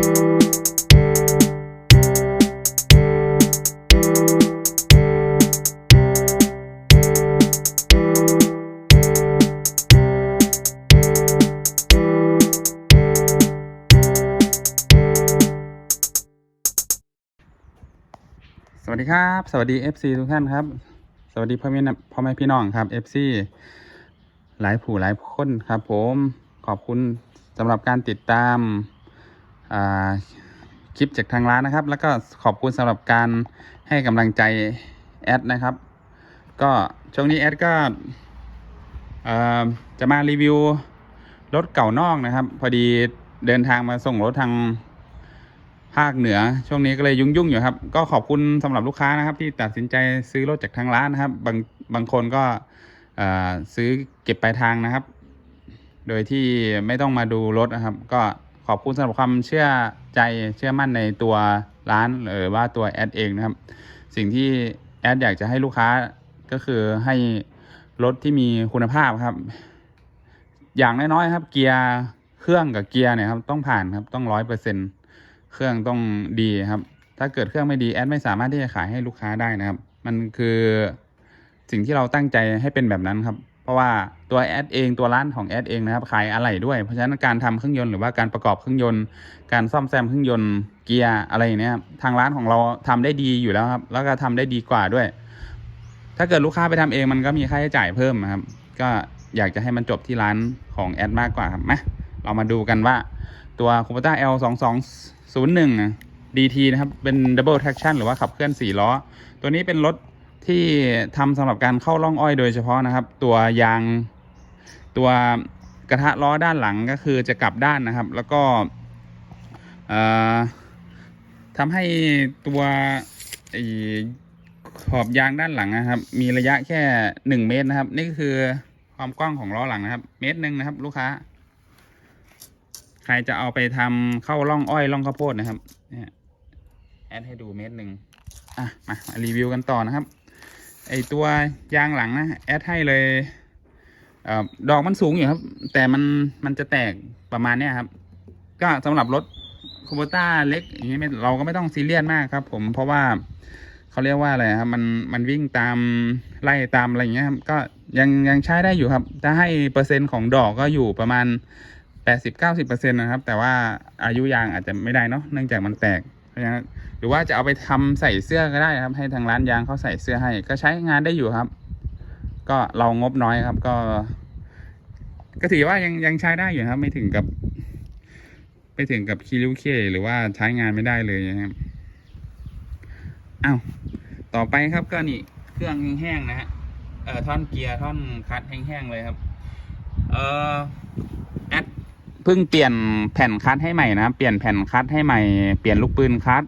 สวัสดีครับ สวัสดี FC ทุกท่านครับ สวัสดีพ่อแม่พ่อแม่พี่น้องครับ FC หลายผู้หลายคนครับผมขอบคุณสำหรับการติดตาม คลิปจากทางร้านนะครับ แล้วก็ขอบคุณสำหรับการให้กำลังใจแอดนะครับ ก็ช่วงนี้แอดก็จะมารีวิวรถเก่านอกนะครับ พอดีเดินทางมาส่งรถทางภาคเหนือ ช่วงนี้ก็เลยยุ่งๆอยู่ครับ ก็ขอบคุณสำหรับลูกค้านะครับ ที่ตัดสินใจซื้อรถจากทางร้านนะครับ บางบางคนก็ซื้อเก็บปลายทางนะครับ โดยที่ไม่ต้องมาดูรถนะครับ ก็ อบคุณสำหรับความเชื่อใจเชื่อมั่นในตัวร้านหรือว่าตัวแอดเองนะครับ สิ่งที่แอดอยากจะให้ลูกค้าก็คือให้รถที่มีคุณภาพครับ อย่างน้อยๆครับ เกียร์เครื่องกับเกียร์เนี่ยครับต้องผ่านครับต้องร้อยเปอร์เซ็นต์เครื่องต้องดีครับ ถ้าเกิดเครื่องไม่ดีแอดไม่สามารถที่จะขายให้ลูกค้าได้นะครับ มันคือสิ่งที่เราตั้งใจให้เป็นแบบนั้นครับ เพราะว่า ตัวแอดเองตัวร้านของแอดเองนะครับขายอะไหล่ด้วย เพราะฉะนั้นการทำเครื่องยนต์หรือว่าการประกอบเครื่องยนต์ การซ่อมแซมเครื่องยนต์เกียร์อะไรเนี้ยครับทางร้านของเราทำได้ดีอยู่แล้วครับ แล้วก็ทำได้ดีกว่าด้วย ถ้าเกิดลูกค้าไปทำเองมันก็มีค่าใช้จ่ายเพิ่มนะครับ ก็อยากจะให้มันจบที่ร้านของแอดมากกว่าครับมาเรามาดูกันว่าตัว c u p e t a L 2 2 0 1 DT นะครับ เป็น Double Traction หรือว่าขับเคลื่อน 4 ล้อ ตัวนี้เป็นรถที่ทำสำหรับการเข้าร่องอ้อยโดยเฉพาะนะครับ ตัวยาง ตัวกระทะล้อด้านหลังก็คือจะกลับด้านนะครับ แล้วก็ทำให้ตัวอขอบยางด้านหลังนะครับ มีระยะแค่1เมตรนะครับ นี่ก็คือความกว้างของล้อหลังนะครับ เมตรหนึ่งนะครับ ลูกค้า ใครจะเอาไปทำเข้าร่องอ้อยร่องข้าวโพดนะครับเนี่ยแอดให้ดูเม็ดหนึ่งอะมารีวิวกันต่อนะครับไอตัวยางหลังนะแอดให้เลย อดอกมันสูงอยู่ครับ แต่มันมันจะแตกประมาณเนี้ยครับ ก็สำหรับรถคูโบต้าเล็กอย่างนี้เราก็ไม่ต้องซีเรียสมากครับ ผมเพราะว่าเขาเรียกว่าอะไรครับ มันมันวิ่งตามไล่ตามอะไรอย่างเงี้ยครับก็ยังยังใช้ได้อยู่ครับจะให้เปอร์เซ็นต์ของดอกก็อยู่ประมาณแปดสิบเก้าสิบเปอร์เซ็นต์นะครับ แต่ว่าอายุยางอาจจะไม่ได้เนาะเนื่องจากมันแตกเพราะหรือว่าจะเอาไปทำใส่เสื้อก็ได้ครับ ให้ทางร้านยางเขาใส่เสื้อให้ ก็ใช้งานได้อยู่ครับ ก็เรางบน้อยครับ ก็ ก็ถือว่ายังยังใช้ได้อยู่ครับ ไม่ถึงกับ ไม่ถึงกับคีริวเคหรือว่าใช้งานไม่ได้เลยนะครับอ้าวต่อไปครับก็นี่เครื่องแห้งๆนะฮะเอ่อท่อนเกียร์ท่อนคลัตช์แห้งๆเลยครับ เอ่อแอดเพิ่งเปลี่ยนแผ่นคัดให้ใหม่นะครับเปลี่ยนแผ่นคัดให้ใหม่เปลี่ยนลูกปืนคัด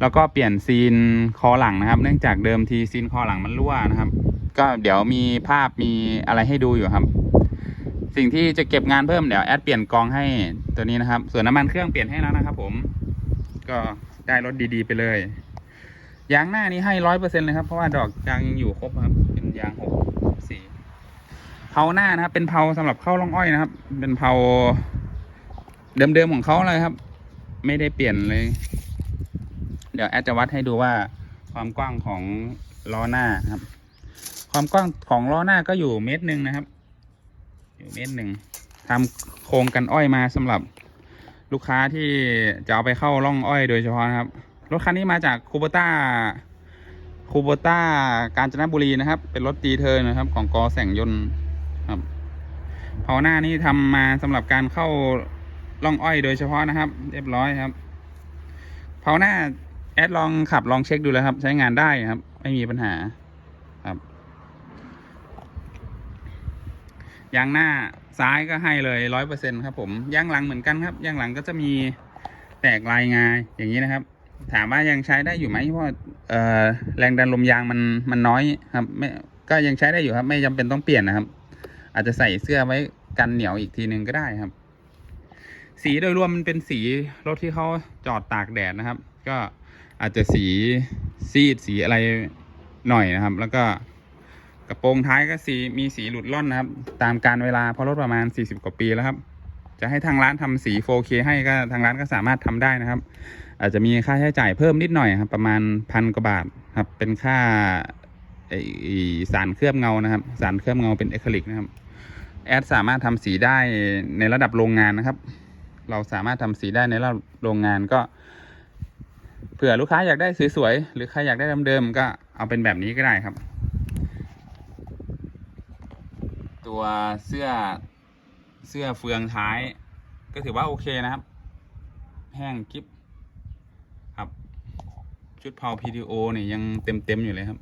แล้วก็เปลี่ยนซีนคอหลังนะครับ เนื่องจากเดิมทีซีนคอหลังมันรั่วนะครับ ก็เดี๋ยวมีภาพมีอะไรให้ดูอยู่ครับ สิ่งที่จะเก็บงานเพิ่มเดี๋ยวแอดเปลี่ยนกองให้ตัวนี้นะครับ ส่วนน้ำมันเครื่องเปลี่ยนให้แล้วนะครับผม ก็ได้รถดีๆไปเลย ยางหน้านี้ให้ร้อยเปอร์เซ็นเลยครับ เพราะว่าดอกยางยังอยู่ครบครับ เป็นยางหกสี่เผาหน้านะครับ เป็นเผาสำหรับเข้าร่องอ้อยนะครับ เป็นเผาเดิมๆของเขาเลยครับ ไม่ได้เปลี่ยนเลย เดี๋ยวแอดจะวัดให้ดูว่าความกว้างของล้อหน้าครับ ความกว้างของล้อหน้าก็อยู่เมตรหนึ่งนะครับ อยู่เมตรหนึ่งทำโครงกันอ้อยมาสำหรับลูกค้าที่จะเอาไปเข้าร่องอ้อยโดยเฉพาะนะครับ รถคันนี้มาจากคูโบต้าคูโบต้ากาญจนบุรีนะครับ เป็นรถตีเทิร์นะครับ ของกอแสงยนต์ครับเผาหน้านี่ทำมาสำหรับการเข้าล่องอ้อยโดยเฉพาะนะครับ เรียบร้อยครับเผาหน้าแอดลองขับลองเช็คดูแล้วครับ ใช้งานได้ครับ ไม่มีปัญหาครับ ยางหน้าซ้ายก็ให้เลยร้อยเปอร์เซ็นครับผมยางหลังเหมือนกันครับยางหลังก็จะมีแตกลายงาอย่างนี้นะครับ ถามว่ายังใช้ได้อยู่ไหมเพราะเอ่อแรงดันลมยางมันมันน้อยครับไม่ก็ยังใช้ได้อยู่ครับ ไม่จำเป็นต้องเปลี่ยนนะครับ อาจจะใส่เสื้อไว้กันเหนียวอีกทีหนึ่งก็ได้ครับ สีโดยรวมมันเป็นสีรถที่เขาจอดตากแดดนะครับ ก็อาจจะสีซีดสีอะไรหน่อยนะครับ แล้วก็ กระโปรงท้ายก็สีมีสีหลุดล่อนนะครับ ตามการเวลาเพราะรถประมาณ 40 กว่าปีแล้วครับ จะให้ทางร้านทำสี 4K ให้ก็ทางร้านก็สามารถทำได้นะครับ อาจจะมีค่าใช้จ่ายเพิ่มนิดหน่อยครับ ประมาณพันกว่าบาทครับ เป็นค่าสารเคลือบเงานะครับ สารเคลือบเงาเป็นเอคริลิกนะครับ แอดสามารถทำสีได้ในระดับโรงงานนะครับ เราสามารถทำสีได้ในระดับโรงงานก็ เผื่อลูกค้าอยากได้สวยๆหรือใครอยากได้เดิมๆก็เอาเป็นแบบนี้ก็ได้ครับ ตัวเสื้อเสื้อเฟืองท้าย ก็ถือว่าโอเคนะครับ แห้งกิฟครับ ชุดเผา PTO เนี่ยยังเต็มๆอยู่เลยครับ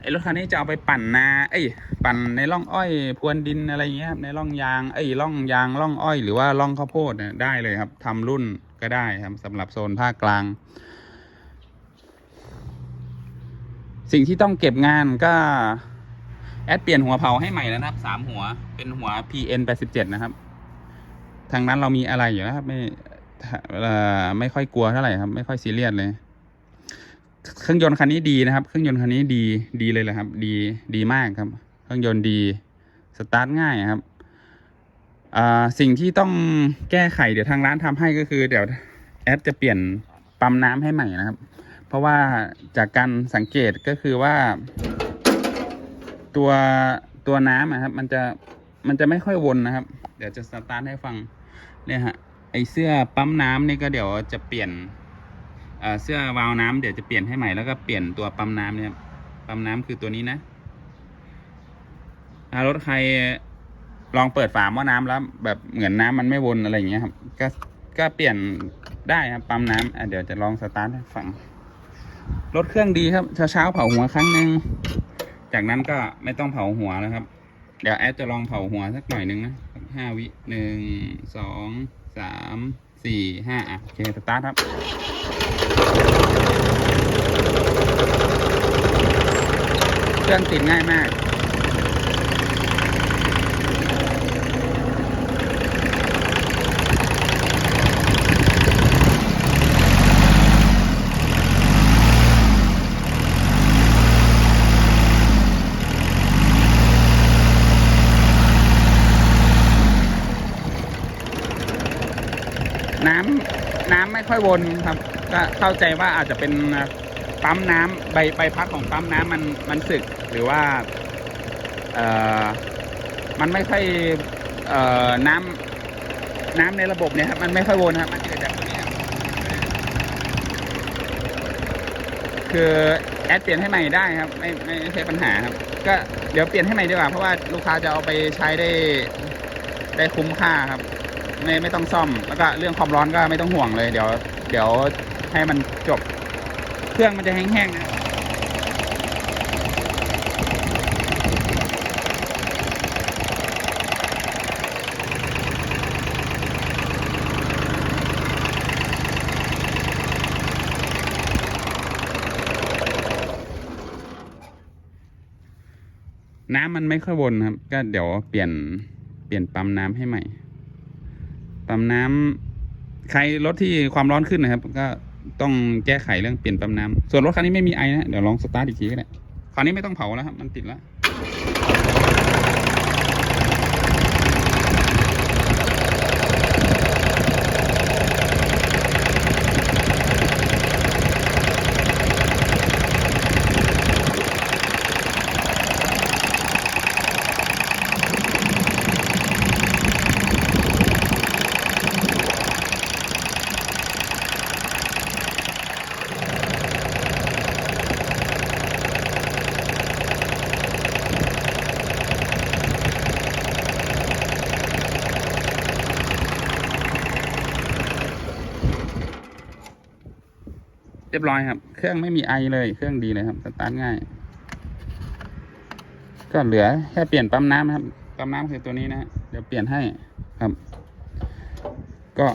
ไอรถคันนี้จะเอาไปปั่นนาเอ้ยปั่นในร่องอ้อยพรวนดินอะไรเงี้ยครับในร่องยางเอ้ยร่องยางร่องอ้อยหรือว่าร่องข้าวโพดเนี่ยได้เลยครับทำรุ่นก็ได้ครับสำหรับโซนภาคกลาง สิ่งที่ต้องเก็บงานก็ แอดเปลี่ยนหัวเผาให้ใหม่แล้วนะครับสามหัวเป็นหัว PN 87นะครับ ทางนั้นเรามีอะไรอยู่แล้วครับ ไม่ไม่ค่อยกลัวเท่าไหร่ครับ ไม่ค่อยซีเรียสเลย เครื่องยนต์คันนี้ดีนะครับ เครื่องยนต์คันนี้ดีดีเลยแหละครับ ดีดีมากครับ เครื่องยนต์ดีสตาร์ทง่ายครับสิ่งที่ต้องแก้ไขเดี๋ยวทางร้านทำให้ก็คือเดี๋ยวแอดจะเปลี่ยนปั๊มน้ำให้ใหม่นะครับ เพราะว่าจากการสังเกตก็คือว่า ตัวตัวน้ำอะครับ มันจะมันจะไม่ค่อยวนนะครับ เดี๋ยวจะสตาร์ทให้ฟังเนี่ยฮะไอเสื้อปั๊มน้ำนี่ก็เดี๋ยวจะเปลี่ยนเสื้อวาล์วน้ำเดี๋ยวจะเปลี่ยนให้ใหม่แล้วก็เปลี่ยนตัวปั๊มน้ำเนี่ยปั๊มน้ำคือตัวนี้นะถ้ารถใครลองเปิดฝาหม้อน้ำแล้วแบบเหมือนน้ำมันไม่วนอะไรอย่างเงี้ยครับ ก็ก็เปลี่ยนได้ครับปั๊มน้ำอะเดี๋ยวจะลองสตาร์ทให้ฟังรถเครื่องดีครับเช้าเช้าๆเผาหัวครั้งหนึ่ง จากนั้นก็ไม่ต้องเผาหัวแล้วครับ เดี๋ยวแอดจะลองเผาหัวสักหน่อยหนึ่งนะห้าวิหนึ่งสองสามสี่ห้าอะโอเคสตาร์ทครับ เครื่องติดง่ายมาก น้ำ น้ำไม่ค่อยวนครับ ก็เข้าใจว่าอาจจะเป็นปั๊มน้ำใบใบพัดของปั๊มน้ำมันมันสึกหรือว่าเอ่อมันไม่ค่อยเอ่อน้ำน้ำในระบบเนี่ยครับมันไม่ค่อยวนครับมันเกิดจากตรงนี้ครับคือแอดเปลี่ยนให้ใหม่ได้ครับไม่ไม่ใช่ปัญหาครับ ก็เดี๋ยวเปลี่ยนให้ใหม่ดีกว่าเพราะว่าลูกค้าจะเอาไปใช้ได้ได้คุ้มค่าครับ ไม่ไม่ต้องซ่อม แล้วก็เรื่องความร้อนก็ไม่ต้องห่วงเลย เดี๋ยว เดี๋ยวให้มันจบ เครื่องมันจะแห้งๆนะน้ำมันไม่ค่อยวนครับ ก็เดี๋ยวเปลี่ยนเปลี่ยนปั๊มน้ำให้ใหม่ ปั๊มน้ำใครรถที่ความร้อนขึ้นนะครับ ก็ต้องแก้ไขเรื่องเปลี่ยนปั๊มน้ำส่วนรถคันนี้ไม่มีไอนะ เดี๋ยวลองสตาร์ทอีกทีก็ได้ คราวนี้ไม่ต้องเผาแล้วครับ มันติดแล้ว เรียบร้อยครับ เครื่องไม่มีไอเลย เครื่องดีเลยครับสตาร์ทง่าย ก็เหลือแค่เปลี่ยนปั๊มน้ำครับ ปั๊มน้ำคือตัวนี้นะเดี๋ยวเปลี่ยนให้ครับ ก็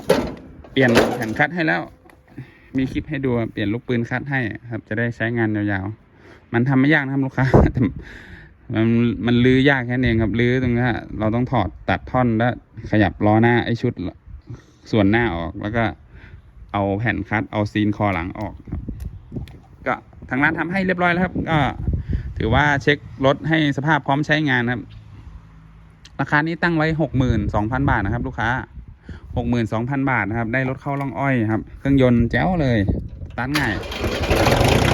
เปลี่ยนแผ่นคัดให้แล้ว มีคลิปให้ดูเปลี่ยนลูกปืนคัดให้ครับ จะได้ใช้งานยาวๆ มันทำไม่ยากนะครับลูกค้ามันมันลื้อยากแค่นั้นเองครับลื้อตรงนี้เราต้องถอดตัดท่อนแล้วขยับล้อหน้าไอ้ชุดส่วนหน้าออกแล้วก็ เอาแผ่นคัดเอาซีนคอหลังออกครับ ก็ทางร้านทำให้เรียบร้อยแล้วครับ ก็ถือว่าเช็ครถให้สภาพพร้อมใช้งานครับ ราคานี้ตั้งไว้หกหมื่นสองพันบาทนะครับ ลูกค้าหกหมื่นสองพันบาทนะครับ ได้รถเข้าล่องอ้อยครับ เครื่องยนต์แจ๋วเลยตาร์ทง่าย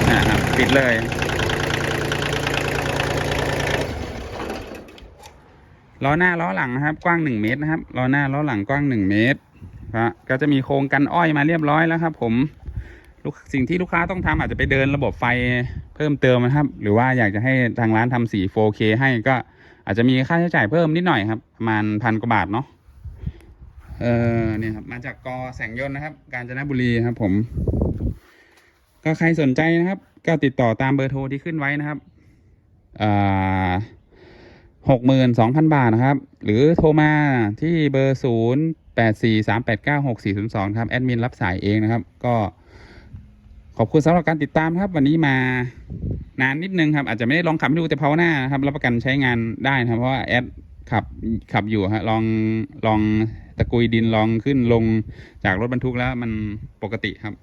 นะครับปิดเลยล้อหน้าล้อหลังนะครับ กว้างหนึ่งเมตรนะครับล้อหน้าล้อหลังกว้างหนึ่งเมตร ก็จะมีโครงกันอ้อยมาเรียบร้อยแล้วครับ ผมสิ่งที่ลูกค้าต้องทำอาจจะไปเดินระบบไฟเพิ่มเติมนะครับ หรือว่าอยากจะให้ทางร้านทำสี 4K ให้ก็อาจจะมีค่าใช้จ่ายเพิ่มนิดหน่อยครับประมาณพันกว่าบาทเนาะเออเนี่ยครับมาจากกอแสงยนต์นะครับ กาญจนบุรีครับ ผม ก็ใครสนใจนะครับ ก็ติดต่อตามเบอร์โทรที่ขึ้นไว้นะครับหกหมื่นสองพันบาทนะครับ หรือโทรมาที่เบอร์ศูนย์ แปดสี่สามแปดเก้าหกสี่ศูนย์สองครับ แอดมินรับสายเองนะครับ ก็ขอบคุณสำหรับการติดตามครับ วันนี้มานานนิดนึงครับ อาจจะไม่ได้ลองขับให้ดูแต่เพาหน้านะครับรับประกันใช้งานได้นะครับ เพราะว่าแอดขับขับอยู่ฮะลองลองตะกุยดินลองขึ้นลงจากรถบรรทุกแล้วมันปกติครับ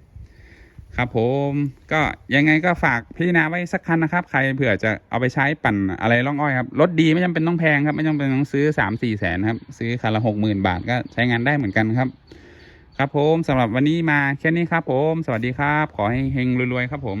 ครับผมก็ยังไงก็ฝากพิจารณาไว้สักคันนะครับ ใครเผื่อจะเอาไปใช้ปั่นอะไรล่องอ้อยครับรถดีไม่จำเป็นต้องแพงครับ ไม่จำเป็นต้องซื้อสามสี่แสนครับ ซื้อคันละหกหมื่นบาทก็ใช้งานได้เหมือนกันครับ ครับผมสำหรับวันนี้มาแค่นี้ครับผม สวัสดีครับ ขอให้เฮงรวยๆครับผม